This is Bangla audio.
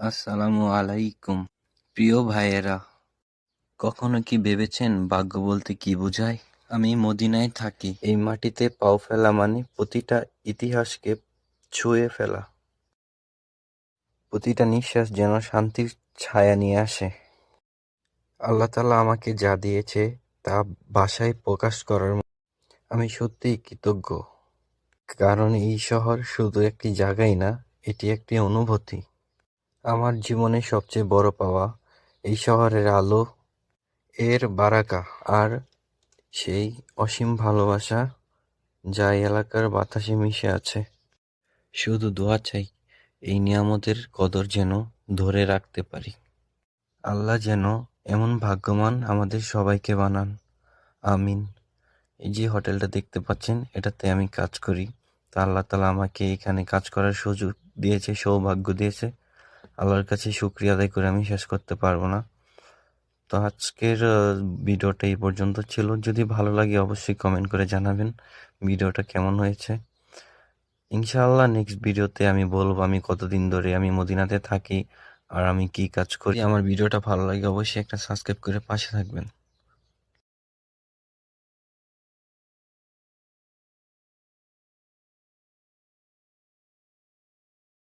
আসসালামু আলাইকুম। প্রিয় ভাইয়েরা, কখনো কি ভেবেছেন ভাগ্য বলতে কি বোঝায়? আমি মদিনায় থাকি, এই মাটিতে পাও ফেলা মানে প্রতিটা ইতিহাসকে ছুঁয়ে ফেলা। প্রতিটা নিঃশ্বাস যেন শান্তির ছায়া নিয়ে আসে। আল্লাহ তালা আমাকে যা দিয়েছে তা ভাষায় প্রকাশ করার আমি সত্যিই কৃতজ্ঞ। কারণ এই শহর শুধু একটি জায়গাই না, এটি একটি অনুভূতি। আমার জীবনে সবচেয়ে বড় পাওয়া এই শহরের আলো, এর বারাকা আর সেই অসীম ভালোবাসা যা এলাকার বাতাসে মিশে আছে। শুধু দোয়া চাই এই নিয়ামতের কদর যেন ধরে রাখতে পারি। আল্লাহ যেন এমন ভাগ্যবান আমাদের সবাইকে বানান। আমিন। এই যে হোটেলটা দেখতে পাচ্ছেন, এটাতে আমি কাজ করি। তা আল্লাহ তালা আমাকে এখানে কাজ করার সুযোগ দিয়েছে, সৌভাগ্য দিয়েছে। আল্লাহর কাছে শুক্রিয়া আদায় করে আমি শেষ করতে পারব না। তো আজকের ভিডিওটা এই পর্যন্ত ছিল। যদি ভালো লাগে অবশ্যই কমেন্ট করে জানাবেন ভিডিওটা কেমন হয়েছে। ইনশাআল্লাহ নেক্সট ভিডিওতে আমি বলব আমি কতদিন ধরে আমি মদিনাতে থাকি আর আমি কি কাজ করি। আমার ভিডিওটা ভালো লাগে অবশ্যই একটা সাবস্ক্রাইব করে পাশে থাকবেন।